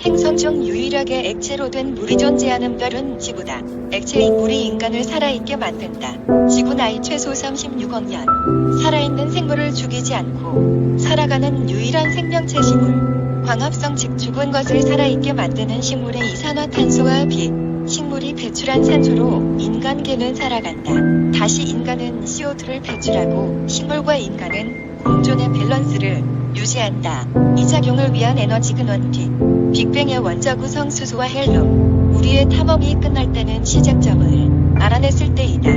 행성 중 유일하게 액체로 된 물이 존재하는 별은 지구다. 액체인 물이 인간을 살아있게 만든다. 지구 나이 최소 36억 년. 살아있는 생물을 죽이지 않고 살아가는 유일한 생명체 식물. 광합성 즉 죽은 것을 살아있게 만드는 식물의 이산화탄소와 빛, 식물이 배출한 산소로 인간계는 살아간다. 다시 인간은 CO2를 배출하고 식물과 인간은 공존의 밸런스를 유지한다. 이 작용을 위한 에너지 근원 빛, 빅뱅의 원자 구성 수소와 헬륨, 우리의 탐험이 끝날 때는 시작점을 알아냈을 때이다.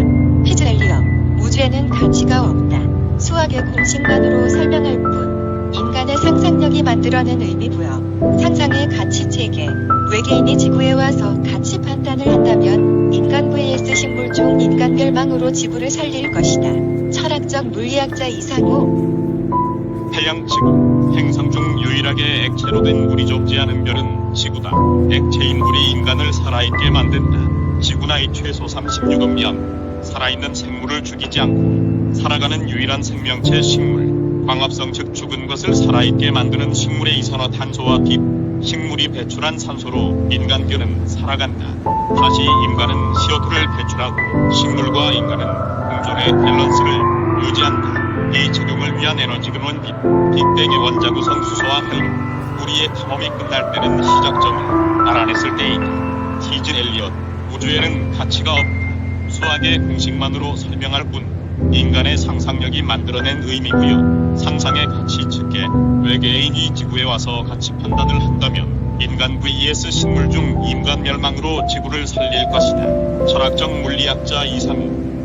피즈 헬리엄, 우주에는 가치가 없다. 수학의 공식만으로 설명할 뿐, 인간의 상상력이 만들어낸 의미부여, 상상의 가치 체계, 외계인이 지구에 와서 가치 판단을 한다면 인간 vs 식물 중 인간 멸망으로 지구를 살릴 것이다. 철학적 물리학자 이상호 태양 지구 행성 중 유일하게 액체로 된 물이 존재하는 별은 지구다. 액체인 물이 인간을 살아있게 만든다. 지구 나이 최소 36억 년 살아있는 생물을 죽이지 않고 살아가는 유일한 생명체 식물. 광합성 즉 죽은 것을 살아있게 만드는 식물의 이산화탄소와 빛, 식물이 배출한 산소로 인간계는 살아간다. 다시 인간은 CO2를 배출하고 식물과 인간은 공존의 밸런스를 유지한다. 이 적용을 위한 에너지 근원 빛, 빅뱅의 원자 구성 수소와 헬륨, 우리의 탐험이 끝날 때는 시작점을 알아냈을 때이다. 티즈 엘리엇, 우주에는 가치가 없다. 수학의 공식만으로 설명할 뿐, 인간의 상상력이 만들어낸 의미고요. 상상의 가치 측에 외계인이 지구에 와서 가치 판단을 한다면 인간 vs 식물 중 인간 멸망으로 지구를 살릴 것이다. 철학적 물리학자 이상우